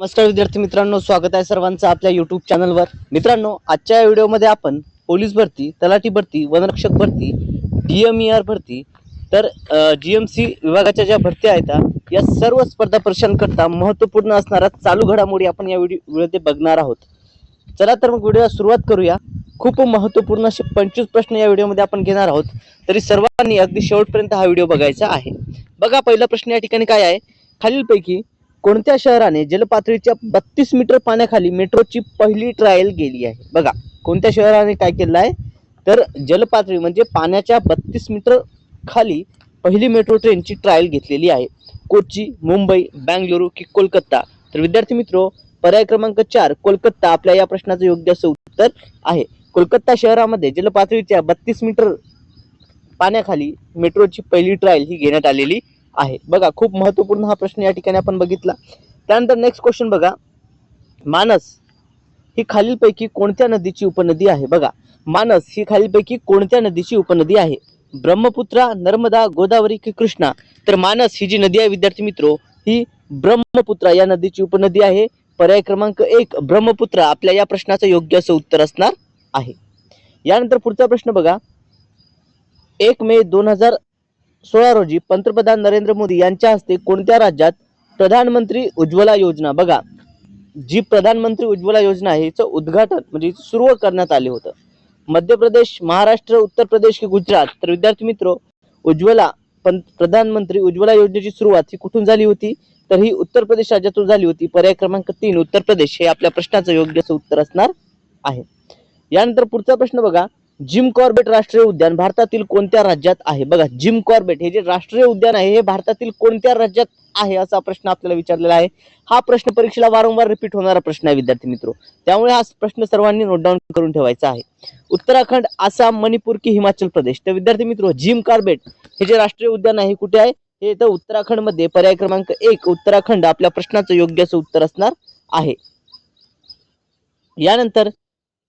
नमस्कार विद्यार्थी मित्रांनो स्वागत आहे सर्वांचं आपल्या युट्यूब चॅनलवर मित्रांनो आजच्या या व्हिडिओमध्ये आपण पोलीस भरती तलाठी भरती वनरक्षक भरती डी एम ई आर भरती तर जी एम सी विभागाच्या ज्या भरत्या आहेत या सर्व स्पर्धा परीक्षांकरता महत्त्वपूर्ण असणारा चालू घडामोडी आपण या व्हिडिओ व्हिडिओमध्ये बघणार आहोत. चला तर मग व्हिडिओला सुरुवात करूया. खूप महत्त्वपूर्ण असे पंचवीस प्रश्न या व्हिडिओमध्ये आपण घेणार आहोत. तरी सर्वांनी अगदी शेवटपर्यंत हा व्हिडिओ बघायचा आहे. बघा पहिला प्रश्न या ठिकाणी काय आहे? खालीलपैकी कोणत्या शहराने जलपातळीच्या बत्तीस मीटर पाण्याखाली मेट्रोची पहिली ट्रायल गेली आहे? बघा कोणत्या शहराने काय केलं आहे? तर जलपातळी म्हणजे पाण्याच्या बत्तीस मीटर खाली पहिली मेट्रो ट्रेनची ट्रायल घेतलेली आहे. कोची मुंबई बँगलुरू की कोलकाता? तर विद्यार्थी मित्रो पर्याय क्रमांक चार कोलकाता आपल्या या प्रश्नाचं योग्य असं उत्तर आहे. कोलकाता शहरामध्ये जलपातळीच्या बत्तीस मीटर पाण्याखाली मेट्रोची पहिली ट्रायल ही घेण्यात आलेली आहे. बघा खूप महत्त्वपूर्ण हा प्रश्न या ठिकाणी आपण बघितला. त्यानंतर नेक्स्ट क्वेश्चन बघा. मानस ही खालीलपैकी कोणत्या नदीची उपनदी आहे? बघा मानस ही खालीलपैकी कोणत्या नदीची उपनदी आहे? ब्रह्मपुत्रा नर्मदा गोदावरी की कृष्णा? तर मानस ही जी नदी आहे विद्यार्थी मित्रो ही ब्रह्मपुत्रा या नदीची उपनदी आहे. पर्याय क्रमांक एक ब्रह्मपुत्रा आपल्या या प्रश्नाचं योग्य असं उत्तर असणार आहे. यानंतर पुढचा प्रश्न बघा. एक मे दोन हजार सोळा रोजी पंतप्रधान नरेंद्र मोदी यांच्या हस्ते कोणत्या राज्यात प्रधानमंत्री उज्ज्वला योजना? बघा जी प्रधानमंत्री उज्ज्वला योजना आहे हिचं उद्घाटन म्हणजे सुरू करण्यात आले होतं. मध्य प्रदेश महाराष्ट्र उत्तर प्रदेश की गुजरात? तर विद्यार्थी मित्र उज्ज्वला प्रधानमंत्री उज्ज्वला योजनेची सुरुवात ही कुठून झाली होती? तर ही उत्तर प्रदेश राज्यातून झाली होती. पर्याय क्रमांक तीन उत्तर प्रदेश. हे आपल्या प्रश्नाचं योग्य उत्तर असणार आहे. यानंतर पुढचा प्रश्न बघा. जिम कॉर्बेट राष्ट्रीय उद्यान भारतातील कोणत्या राज्यात आहे? बघा जिम कॉर्बेट हे जे राष्ट्रीय उद्यान आहे हे भारतातील कोणत्या राज्यात आहे असा प्रश्न आपल्याला विचारलेला आहे. हा प्रश्न परीक्षेला वारंवार रिपीट होणारा प्रश्न आहे विद्यार्थी मित्र. त्यामुळे हा प्रश्न सर्वांनी नोट डाऊन करून ठेवायचा आहे. उत्तराखंड आसाम मणिपूर की हिमाचल प्रदेश? तर विद्यार्थी मित्र जिम कॉर्बेट हे जे राष्ट्रीय उद्यान आहे कुठे आहे? हे तर उत्तराखंडमध्ये पर्याय क्रमांक एक उत्तराखंड आपल्या प्रश्नाचं योग्य असं उत्तर असणार आहे. यानंतर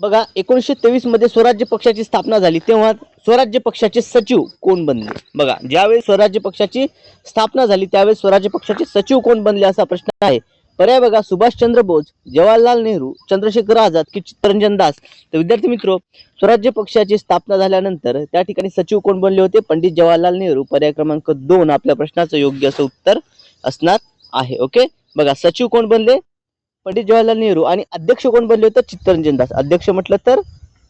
बघा एकोणीसशे तेवीसमध्ये स्वराज्य पक्षाची स्थापना झाली तेव्हा स्वराज्य पक्षाचे सचिव कोण बनले? बघा ज्यावेळी स्वराज्य पक्षाची स्थापना झाली त्यावेळी स्वराज्य पक्षाचे सचिव कोण बनले असा प्रश्न आहे. पर्याय बघा सुभाषचंद्र बोस जवाहरलाल नेहरू चंद्रशेखर आझाद की चित्तरंजन दास. तर विद्यार्थी मित्र स्वराज्य पक्षाची स्थापना झाल्यानंतर त्या ठिकाणी सचिव कोण बनले होते? पंडित जवाहरलाल नेहरू. पर्याय क्रमांक दोन आपल्या प्रश्नाचं योग्य असं उत्तर असणार आहे ओके? बघा सचिव कोण बनले? पंडित जवाहरलाल नेहरू आणि अध्यक्ष कोण बनले होते? चित्तरंजन दास. अध्यक्ष म्हटलं तर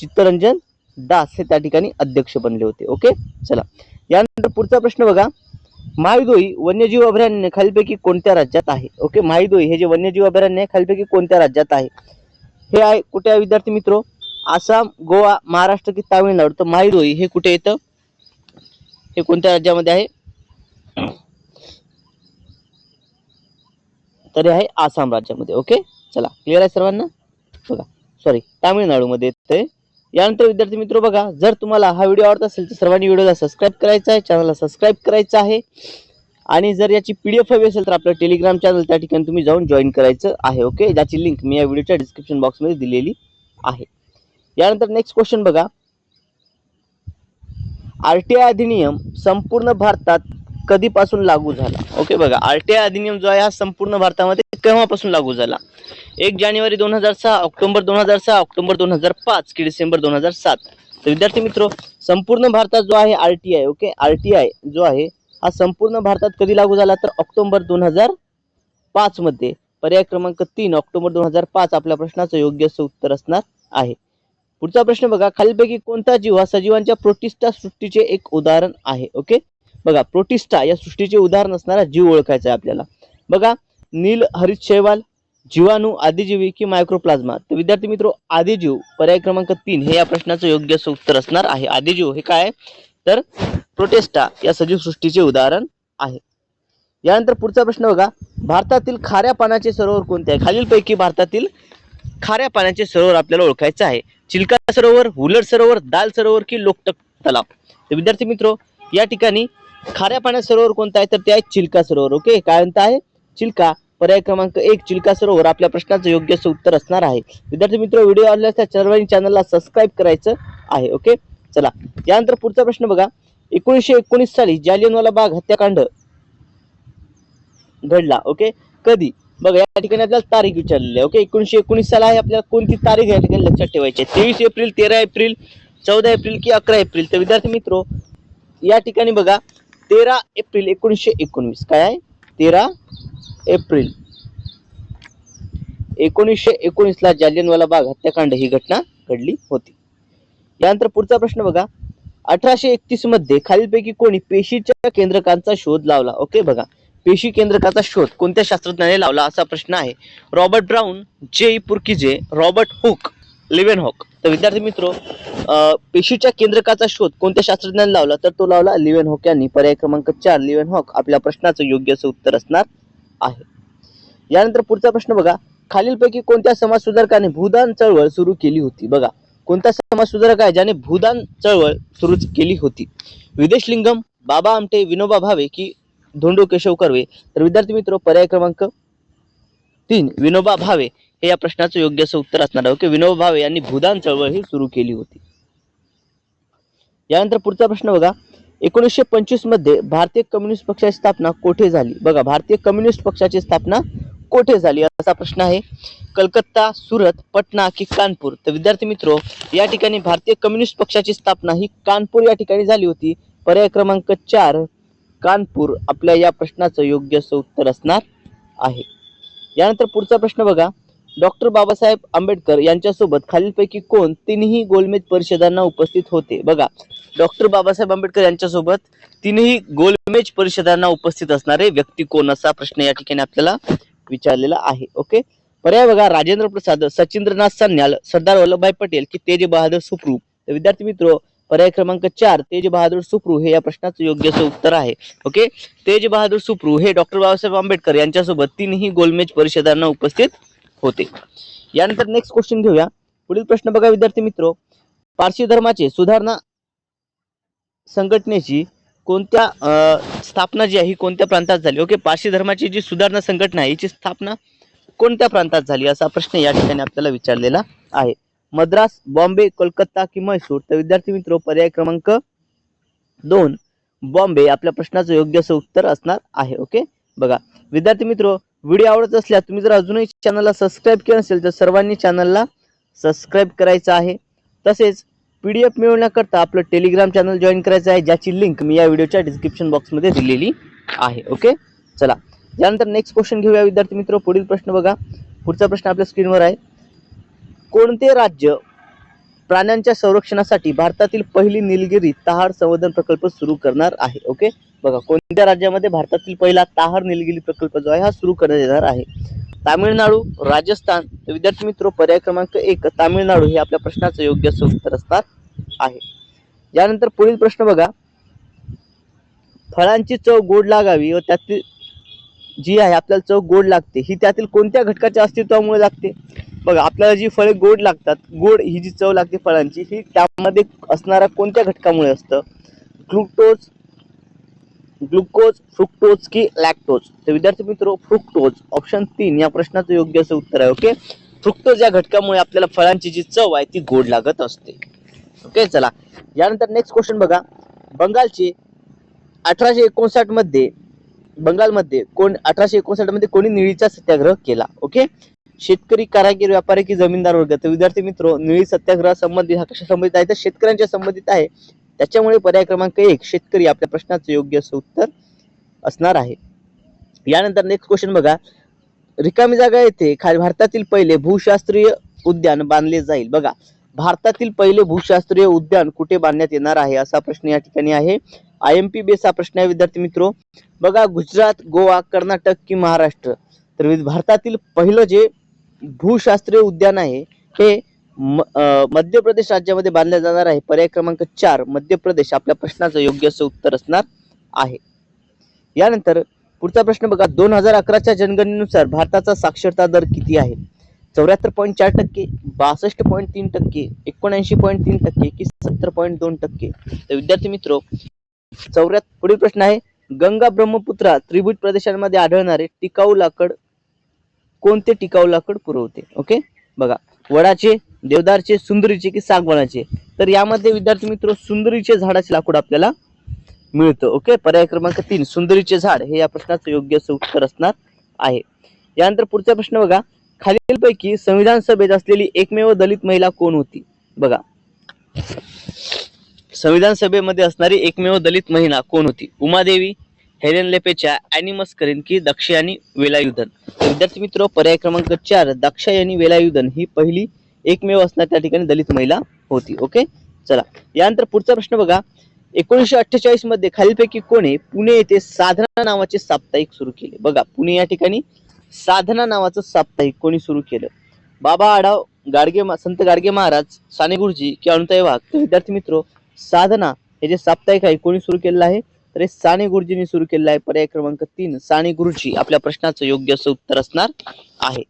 चित्तरंजन दास हे त्या ठिकाणी अध्यक्ष बनले होते. ओके? चला. यानंतर पुढचा प्रश्न बघा. माईदोई वन्यजीव अभयारण्य खालीलपैकी कोणत्या राज्यात आहे? ओके? माईदोई हे जे वन्यजीव अभयारण्य आहे खालीलपैकी कोणत्या राज्यात आहे? हे आहे कुठे आहे विद्यार्थी मित्र? आसाम गोवा महाराष्ट्र की तामिळनाडू. तर माईदोई हे कुठे येतं? हे कोणत्या राज्यामध्ये आहे? तर हे आहे आसाम राज्यामध्ये ओके चला क्लिअर आहे सर्वांना? बघा सॉरी तामिळनाडूमध्ये ते यानंतर विद्यार्थी मित्र बघा जर तुम्हाला हा व्हिडिओ आवडत असेल तर सर्वांनी व्हिडिओला सबस्क्राईब करायचा आहे चॅनलला सबस्क्राईब करायचं आहे. आणि जर याची पी डी एफ हवी असेल तर आपलं टेलिग्राम चॅनल त्या ठिकाणी तुम्ही जाऊन जॉईन करायचं आहे ओके ज्याची लिंक मी या व्हिडिओच्या डिस्क्रिप्शन बॉक्समध्ये दिलेली आहे. यानंतर नेक्स्ट क्वेश्चन बघा. आर टी आय अधिनियम संपूर्ण भारतात कधीपासून लागू झाला. ओके बघा आर टी आय अधिनियम जो आहे हा संपूर्ण भारतामध्ये केव्हापासून लागू झाला? एक जानेवारी दोन हजार सहा ऑक्टोबर दोन हजार सहा ऑक्टोबर दोन हजार पाच की डिसेंबर दोन हजार सात. तर विद्यार्थी मित्र संपूर्ण भारतात जो आहे R T I okay R T I जो आहे हा संपूर्ण भारतात कधी लागू झाला? तर ऑक्टोबर दोन हजार पाच मध्ये. पर्याय क्रमांक तीन ऑक्टोबर दोन हजार पाच आपल्या प्रश्नाचं योग्य असं उत्तर असणार आहे. पुढचा प्रश्न बघा खालीलपैकी कोणता जीव हा सजीवांच्या प्रोटिस्टा सृष्टीचे एक उदाहरण आहे ओके? बघा प्रोटिस्टा या सृष्टीचे उदाहरण असणारा जीव ओळखायचा आहे आपल्याला. बघा नील हरित शैवाल जीवाणू आदिजीवी की मायक्रोप्लाझ्मा तर विद्यार्थी मित्र आदिजीव पर्याय क्रमांक तीन हे या प्रश्नाचं योग्य उत्तर असणार आहे. आदिजीव हे काय? तर प्रोटेस्टा या सजीव सृष्टीचे उदाहरण आहे. यानंतर पुढचा प्रश्न बघा. भारतातील खाऱ्या पाण्याचे सरोवर कोणते आहे? खालीलपैकी भारतातील खाऱ्या पाण्याचे सरोवर आपल्याला ओळखायचं आहे. चिल्का सरोवर हुलर सरोवर दाल सरोवर की लोकटक तलाव. तर विद्यार्थी मित्र या ठिकाणी खाऱ्या पाण्यात सरोवर कोणतं आहे? तर ते आहे चिल्का सरोवर ओके काय म्हणता आहे? चिल्का. पर्याय क्रमांक एक चिल्का सरोवर. आपल्या प्रश्नाचं योग्य असं उत्तर असणार आहे. विद्यार्थी मित्र व्हिडिओ आवडल्यास त्या सर्वांनी चॅनलला सबस्क्राईब करायचं आहे ओके चला. यानंतर पुढचा प्रश्न बघा. एकोणीसशे एकोणीस साली जालियनवाला बाग हत्याकांड घडला ओके कधी? बघा या ठिकाणी आपल्याला तारीख विचारलेली आहे ओके एकोणीशे एकोणीस साल आहे आपल्याला कोणती तारीख या ठिकाणी लक्षात ठेवायची आहे. तेवीस एप्रिल तेरा एप्रिल चौदा एप्रिल की अकरा एप्रिल. तर विद्यार्थी मित्र या ठिकाणी बघा. तेरा एप्रिल एकोणीसशे एकोणवीस. काय आहे? तेरा एप्रिल. एकोणीसशे एकोणीसला जालियनवाला बाग हत्याकांड ही घटना घडली होती. यानंतर पुढचा प्रश्न बघा. अठराशे एकतीसमध्ये खालीलपैकी कोणी पेशीच्या केंद्रकांचा शोध लावला? ओके बघा. पेशी केंद्रकाचा शोध कोणत्या शास्त्रज्ञाने लावला असा प्रश्न आहे? रॉबर्ट ब्राऊन जे पुर्किजे रॉबर्ट हुक लिव्हन हॉक तर विद्यार्थी मित्र पेशीच्या केंद्रकाचा शोध कोणत्या शास्त्रज्ञाने लावला? तर तो लावला लिव्हन हॉक यांनी. पर्याय क्रमांक चार लिव्हन हॉक आपल्या प्रश्नाचं योग्य असं उत्तर असणार आहे. यानंतर पुढचा प्रश्न बघा. खालीलपैकी कोणत्या समाजसुधारकाने भूदान चळवळ सुरू केली होती? बघा. कोणता समाजसुधारक आहे ज्याने भूदान चळवळ सुरू केली होती? विदेशलिंगम बाबा आमटे विनोबा भावे की धोंडो केशव कर्वे? तर विद्यार्थी मित्र पर्याय क्रमांक तीन विनोबा भावे हे या प्रश्नाचं योग्य असं उत्तर असणार आहे. ओके? विनोबा भावे यांनी भूदान चळवळ ही सुरू केली होती. यानंतर पुढचा प्रश्न बघा. एकोणीसशे पंचवीसमध्ये भारतीय कम्युनिस्ट पक्षाची स्थापना कोठे झाली? बघा भारतीय कम्युनिस्ट पक्षाची स्थापना कोठे झाली? असा प्रश्न आहे. कलकत्ता सुरत पटना की कानपूर? तर विद्यार्थी मित्रो या ठिकाणी भारतीय कम्युनिस्ट पक्षाची स्थापना ही कानपूर या ठिकाणी झाली होती. पर्याय क्रमांक चार कानपूर आपल्या या प्रश्नाचं योग्य असं उत्तर असणार आहे. यानंतर पुढचा प्रश्न बघा. डॉक्टर बाबासाहेब आंबेडकर यांच्यासोबत खालीलपैकी कोण तीनही गोलमेज परिषदांना उपस्थित होते? बघा डॉक्टर बाबासाहेब आंबेडकर यांच्यासोबत तीनही गोलमेज परिषदांना उपस्थित असणारे व्यक्ती कोण असा प्रश्न या ठिकाणी आपल्याला विचारलेला आहे ओके? पर्याय बघा राजेंद्र प्रसाद सचिंद्रनाथ सन्याल सरदार वल्लभभाई पटेल की तेज बहादूर सुप्रू? तर विद्यार्थी मित्र पर्याय क्रमांक चार तेज बहादूर सुप्रू हे या प्रश्नाचं योग्य असं उत्तर आहे ओके? तेज बहादूर सुप्रू हे डॉक्टर बाबासाहेब आंबेडकर यांच्यासोबत तीनही गोलमेज परिषदांना उपस्थित होते. यानंतर नेक्स्ट क्वेश्चन घेऊया. पुढील प्रश्न बघा विद्यार्थी मित्र. पारशी धर्माचे सुधारणा संघटनेची कोणत्या स्थापना जी आहे ही कोणत्या प्रांतात झाली? ओके पारशी धर्माची जी सुधारणा संघटना आहे हिची स्थापना कोणत्या प्रांतात झाली? असा प्रश्न या ठिकाणी आपल्याला विचारलेला आहे. मद्रास बॉम्बे कोलकाता की म्हैसूर? तर विद्यार्थी मित्र पर्याय क्रमांक दोन बॉम्बे आपल्या प्रश्नाचं योग्य असं उत्तर असणार आहे. ओके बघा. विद्यार्थी मित्र व्हिडिओ आवडत असल्यास तुम्ही जर अजूनही चॅनलला सबस्क्राईब केलं नसेल तर सर्वांनी चॅनलला सबस्क्राईब करायचं आहे. तसेच पी डी एफ मिळवण्याकरता आपलं टेलिग्राम चॅनल जॉईन करायचं आहे ज्याची लिंक मी या व्हिडिओच्या डिस्क्रिप्शन बॉक्समध्ये दिलेली आहे ओके चला यानंतर नेक्स्ट क्वेश्चन घेऊया विद्यार्थी मित्र पुढील प्रश्न बघा. पुढचा प्रश्न आपल्या स्क्रीनवर आहे. कोणते राज्य प्राण्यांच्या संरक्षणासाठी भारतातील पहिली निलगिरी तहार संवर्धन प्रकल्प सुरू करणार आहे ओके? बघा कोणत्या राज्यामध्ये भारतातील पहिला तहार निलगिरी प्रकल्प जो आहे हा सुरू करण्यात येणार आहे? तामिळनाडू राजस्थान. विद्यार्थी मित्र पर्याय क्रमांक एक तामिळनाडू हे आपल्या प्रश्नाचं योग्य उत्तर असणार आहे. यानंतर पुढील प्रश्न बघा. फळांची चव गोड लागावी व त्यातील जी आहे आपल्याला चव गोड लागते ही त्यातील कोणत्या घटकाच्या अस्तित्वामुळे लागते? बघा आपल्याला जी फळे गोड लागतात गोड ही जी चव लागते फळांची ही त्यामध्ये असणाऱ्या कोणत्या घटकामुळे असतं? ग्लुकोज ग्लुकोज फ्रुक्टोज की लॅक्टोज तर विद्यार्थी मित्र फ्रुक्टोज ऑप्शन तीन या प्रश्नाचं योग्य असं उत्तर आहे ओके फ्रुक्टोज या घटकामुळे आपल्याला फळांची जी चव आहे ती गोड लागत असते. ओके चला. यानंतर नेक्स्ट क्वेश्चन बघा. बंगालचे अठराशे एकोणसाठमध्ये बंगालमध्ये कोण अठराशे एकोणसाठमध्ये कोणी निळीचा सत्याग्रह केला ओके शेतकरी कारागीर व्यापारी की जमीनदार वर्ग. तर विद्यार्थी मित्र निळी सत्याग्रह संबंधित हा कशा संबंधित आहे? तर शेतकऱ्यांच्या संबंधित आहे. त्याच्यामुळे पर्याय क्रमांक एक शेतकरी आपल्या प्रश्नाचं योग्य असं उत्तर असणार आहे. यानंतर नेक्स्ट क्वेश्चन बघा. रिकामी जागा येथे खाली भारतातील पहिले भूशास्त्रीय उद्यान बांधले जाईल. बघा भारतातील पहिले भूशास्त्रीय उद्यान कुठे बांधण्यात येणार आहे असा प्रश्न या ठिकाणी आहे. आय एम पी बेस हा प्रश्न आहे विद्यार्थी मित्रो. बघा गुजरात गोवा कर्नाटक की महाराष्ट्र. तर वि- भारतातील पहिलं जे भूशास्त्रीय उद्यान आहे. हे म- मध्य प्रदेश राज्यामध्ये बांधले जाणार आहे. पर्याय क्रमांक चार मध्य प्रदेश आपल्या प्रश्नाचं योग्य असं उत्तर असणार आहे. यानंतर पुढचा प्रश्न बघा. दोन हजार अकराच्या जनगणनेनुसार भारताचा साक्षरता दर किती आहे? चौऱ्याहत्तर पॉईंट चार टक्के बासष्ट पॉईंट तीन टक्के एकोणऐंशी पॉईंट तीन टक्के की सत्तर पॉईंट दोन टक्के? तर विद्यार्थी मित्र चौऱ्यात पुढील प्रश्न आहे. गंगा ब्रह्मपुत्रा त्रिभुज प्रदेशांमध्ये आढळणारे टिकाऊ लाकड कोणते टिकाऊ लाकड पुरवते ओके बघा वडाचे देवदारचे सुंदरीचे की सागवानाचे? तर यामध्ये विद्यार्थी मित्र सुंदरीचे झाडाचे लाकूड आपल्याला मिळतं ओके पर्याय क्रमांक तीन सुंदरीचे झाड हे या प्रश्नाचं योग्य उत्तर असणार आहे. यानंतर पुढचा प्रश्न बघा खालीलपैकी संविधान सभेत असलेली एकमेव दलित महिला कोण होती? बघा संविधान सभेमध्ये असणारी एकमेव दलित महिला कोण होती? उमादेवी हेलेन लेपेच्या अॅनिमस मस्करीन की आणि वेलायुधन. विद्यार्थी मित्र पर्याय क्रमांक चार दक्ष आणि वेलायुधन ही पहिली एकमेव असणार त्या ठिकाणी दलित महिला होती. ओके? चला. यानंतर पुढचा प्रश्न बघा. एकोणीसशे अठ्ठेचाळीसमध्ये खालीलपैकी कोणी पुणे येथे साधना नावाचे साप्ताहिक सुरू केले. बघा पुणे या ठिकाणी साधना नावाचं साप्ताहिक कोणी सुरू केलं? बाबा आढाव गाडगे संत गाडगे महाराज साने गुरुजी किंवा अनुताई वाघ. विद्यार्थी मित्र साधना हे जे साप्ताहिक आहे कोणी सुरू केलेलं आहे? तर हे साने गुरुजींनी सुरू केलेलं आहे पर्याय क्रमांक तीन. साने गुरुजी आपल्या प्रश्नाचं योग्य असं उत्तर असणार आहे.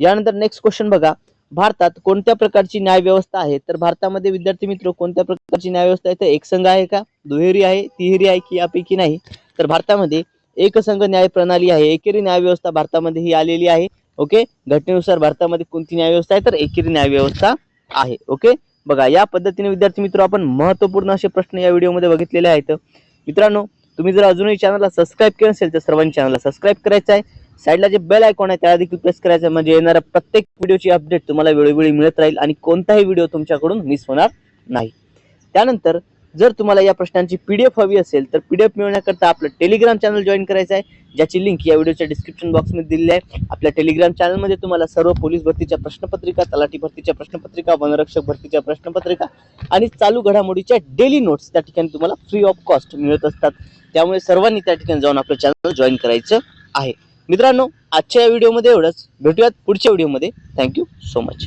यानंतर नेक्स्ट क्वेश्चन बघा. भारतात कोणत्या प्रकारची न्याय व्यवस्था आहे? तर भारतामध्ये विद्यार्थी मित्र कोणत्या प्रकारची न्याय व्यवस्था आहे? तर एकसंघ आहे का? दुहेरी आहे तिहेरी आहे की यापैकी नाही? तर भारतामध्ये एकसंघ न्याय प्रणाली आहे. एकेरी न्याय व्यवस्था भारतामध्ये ही आलेली आहे. ओके? घटनेनुसार भारतामध्ये कोणती न्याय व्यवस्था आहे? तर एकेरी न्याय व्यवस्था आहे. ओके? बघा या पद्धतीने विद्यार्थी मित्र आपण महत्त्वपूर्ण असे प्रश्न या व्हिडिओमध्ये बघितलेले आहेत. मित्रांनो तुम्ही जर अजूनही चॅनलला सबस्क्राईब केलं असेल तर सर्वांनी चॅनलला सबस्क्राईब करायचं आहे. साईडला जे बेल आयकॉन आहे त्याला देखील प्रेस करायचं आहे. म्हणजे येणाऱ्या प्रत्येक व्हिडिओची अपडेट तुम्हाला वेळोवेळी मिळत राहील आणि कोणताही व्हिडिओ तुमच्याकडून मिस होणार नाही. त्यानंतर जर तुम्हाला या प्रश्नांची पीडीएफ हवी असेल तर पीडीएफ मिळवण्याकरता आपलं टेलिग्राम चॅनल जॉईन करायचं आहे. ज्याची लिंक या व्हिडिओच्या डिस्क्रिप्शन बॉक्समध्ये दिली आहे. आपल्या टेलिग्राम चॅनलमध्ये तुम्हाला सर्व पोलीस भरतीच्या प्रश्नपत्रिका तलाठी भरतीच्या प्रश्नपत्रिका वनरक्षक भरतीच्या प्रश्नपत्रिका आणि चालू घडामोडीच्या डेली नोट्स त्या ठिकाणी तुम्हाला फ्री ऑफ कॉस्ट मिळत असतात. त्यामुळे सर्वांनी त्या ठिकाणी जाऊन आपलं चॅनल जॉईन करायचं आहे. मित्रांनो आजच्या या व्हिडिओमध्ये एवढंच. भेटूयात पुढच्या व्हिडिओमध्ये थँक्यू सो मच